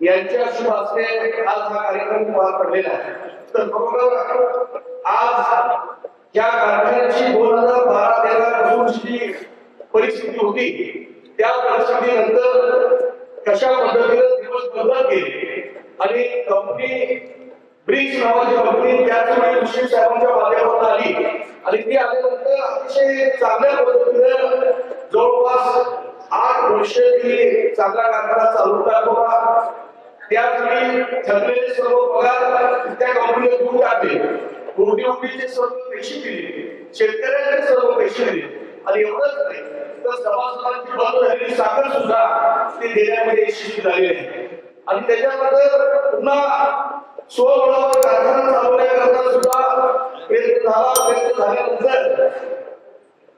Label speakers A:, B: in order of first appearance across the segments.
A: यांच्या शुभ हस्ते आज हा कार्यक्रम पार पडलेला आहे. तर बरोबर आज या कारखान्याची दोन हजार बारा तेरा पासून जी परिस्थिती होती त्या परिस्थितीनंतर कशा पद्धतीनं दिवस बदलत गेले आणि कंपनी ब्रिक्स नावाची कंपनी त्याच वेळी मुश्रीफ साहेबांच्या माध्यमातून आली. आणि ती आल्यानंतर अतिशय चांगल्या पद्धतीनं जवळपास आठ वर्ष ती चांगला कारखाना चालू दाखवला त्याचवेळी ठरलेले सर्व पगार त्या कंपनीला देऊन टाकले. कोटीचे सर्व पैसे दिले. शेतकऱ्यांचे सर्व पैसे दिले. आणि एवढंच नाही तर सभासदांची बंद झालेली साखर सुद्धा ते देण्यामध्ये यशस्वी झालेली आहे आणि त्याच्यानंतर पुन्हा स्वबळावर कारखाना चालवण्याकरता सुद्धा प्रयत्न झाला प्रयत्न झाल्यानंतर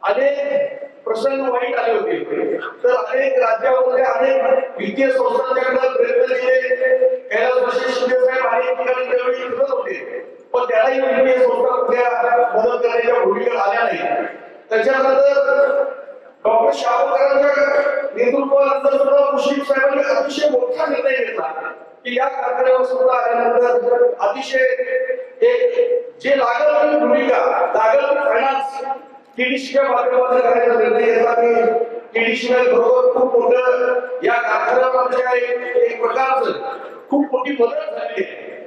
A: अनेक प्रसंग वाईट आले होते. तर अनेक राज्यामध्ये अनेक वित्तीय संस्थांच्याकडे प्रयत्न केले. कैलास शिंदे साहेब अनेक ठिकाणी त्यावेळी फिरत होते. पण त्यालाही वित्तीय संस्था कुठल्या मदत करण्याच्या भूमिका आल्या नाही. त्याच्यानंतर डॉक्टर शाहूकरांच्या नेतृत्वानंतर सुद्धा मुश्रीफ साहेबांनी अतिशय मोठा निर्णय घेतला. की या कारखान्यावर सुद्धा आल्यानंतर अतिशय एक जे लागल भूमिका लागल फायनान्स टीडीसीच्या माध्यमातून करायचा निर्णय घेतला बरोबर खूप मोठं या कारखान्यावर एक एक प्रकारचं खूप मोठी मदत झाली.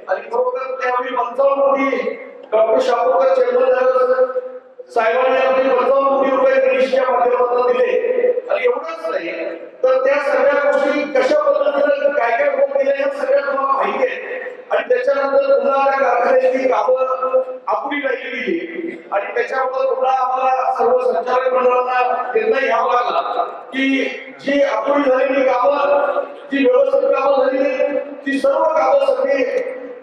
A: आणि खरोखर त्यावेळी पंचावन्न कोटी डॉक्टर शाहूकर चेअरमन साहेबांनी आपली पंचावन्न कोटी रुपये टीडीसीच्या माध्यमातून दिले. आणि एवढंच नाही तर त्या सगळ्या गोष्टी कशा पद्धतीने काय काय होत गेल्या या सगळ्या तुम्हाला माहिती आहे. आणि त्याच्यानंतर पुन्हा त्या कारखान्याची कामं राहिली आणि त्याच्याबद्दल पुन्हा आम्हाला सर्व संचालक मंडळांना निर्णय घ्यावा लागला की जी अपुरी झालेली कामं जी व्यवस्थित कामं झालेली ती सर्व कामं सगळी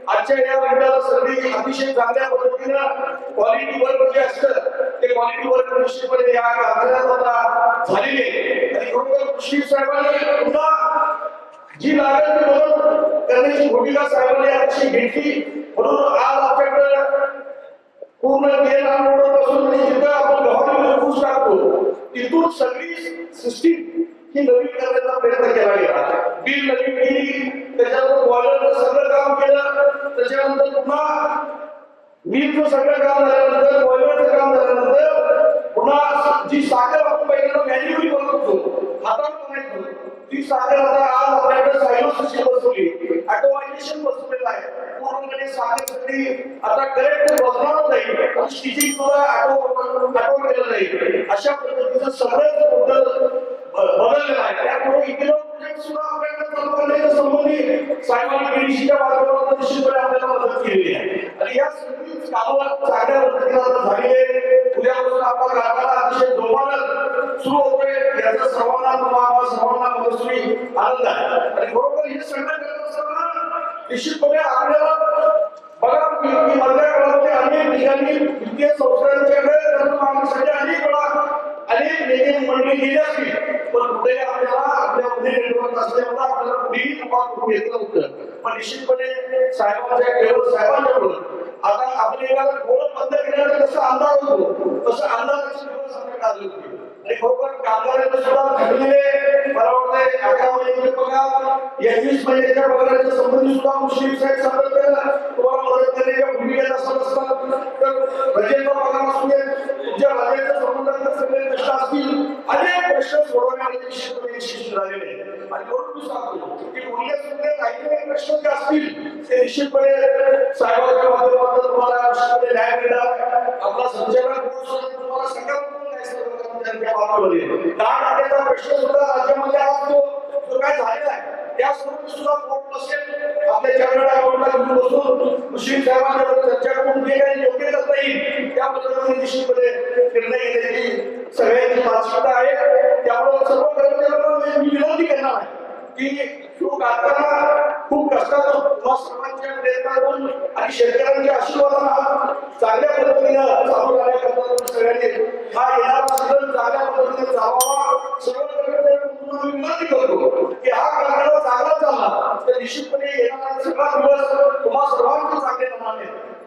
A: आजच्या या मंडळाला सगळी अतिशय चांगल्या पद्धतीनं क्वालिटी वर्क जे असतं ते क्वालिटी वर्क निश्चितपणे या कारखान्यात आता झालेली आणि खरोखर कृषी साहेबांनी पुन्हा जी लागेल ती मदत करण्याची भूमिका साहेबांनी आजची झाल्यानंतर पुन्हा मीलचं सगळं काम झाल्यानंतर बॉयलरचं काम झाल्यानंतर पुन्हा जी साखर आपण पहिल्यांदा मॅन्युअली बनवत होतो हाताने बनायचो ती साखर आता आज आपल्याकडे सायलो बसवली ऑटोमायझेशन बसवलेलं आहे. पूर्णपणे साखर सगळी आता करेक्ट बसणार नाही. आणि स्टिचिंग सुद्धा ऑटो ऑटो केलं नाही. अशा पद्धतीचं सगळंच बदल बदललेलं आहे. त्यामुळे इकडे सुद्धा करण्याच्या माध्यमातून निश्चितपणे आपल्याला मदत केली आहे. आणि या चांगल्या आहे उद्यापासून आपला कारखाना अतिशय जोमानं सुरू होतोय. याचा सर्वांना तुम्हाला सर्वांना मनस्वी आनंद आहे. आणि बरोबर हे सगळं करत असताना निश्चितपणे आपल्याला बघा मी मी घेतलं होतं. पण निश्चितपणे साहेबांच्या केवळ आता आपल्या डोळं बंद केल्यानंतर जसं अंदाज होतो तसं अंधाराचे दिवस आपल्याकडे आणि खरोखर कामगारांना सुद्धा थकलेले मला वाटतंय अकरा महिन्याचे पगार एकवीस महिन्याच्या पगाराच्या संबंधी सुद्धा मुश्रीफ साहेब तुम्हाला मदत करण्याच्या भूमिकेत असत असतात तर पगार असू दे तुमच्या संबंधात सगळे प्रश्न असतील. अनेक प्रश्न सोडवण्यामध्ये निश्चितपणे यशस्वी झालेले आणि म्हणून मी सांगतो की काही काही प्रश्न जे असतील. ते निश्चितपणे साहेबांच्या माध्यमातून तुम्हाला निश्चितपणे न्याय मिळणार. आपला संचालक बोर्ड तुम्हाला सगळ्यात कारण प्रश्न सुद्धा राज्यामध्ये आज जो काय झालेला आहे त्या स्वरूपी सुद्धा कोर्ट बसेल आपल्या चार्टर्ड अकाउंटला घेऊन बसून मुश्रीफ चर्चा करून जे काही योग्य करता येईल त्या पद्धतीने निश्चितपणे निर्णय घेण्याची सगळ्यांची मानसिकता आहे. त्यामुळे सर्व कर्मचाऱ्यांना मी विनंती करणार आहे की तो कारखाना खूप कष्टाचा कष्टातून सर्वांच्या प्रयत्नातून आणि शेतकऱ्यांच्या आशीर्वादाला चांगल्या पद्धतीनं चालू राहण्याकरता सगळ्यांनी. हा येणारा सीझन चांगल्या पद्धतीने चालवावा सर्व पुन्हा विनंती करतो की हा कारखाना चांगला चालला. तर निश्चितपणे येणारा सगळा दिवस तुम्हा सर्वांचे चांगले राहणार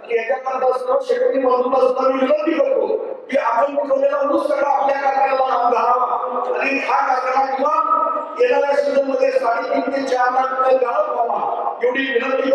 A: आणि याच्याकरता सर्व शेतकरी बांधवांना सुद्धा मी विनंती करतो की आपण पिकवलेला ऊस सगळा आपल्या कारखान्याला घालावा आणि हा कारखाना किंवा सीझनमध्ये साडेतीन ते चार लाख टन व्हावा एवढी विनंती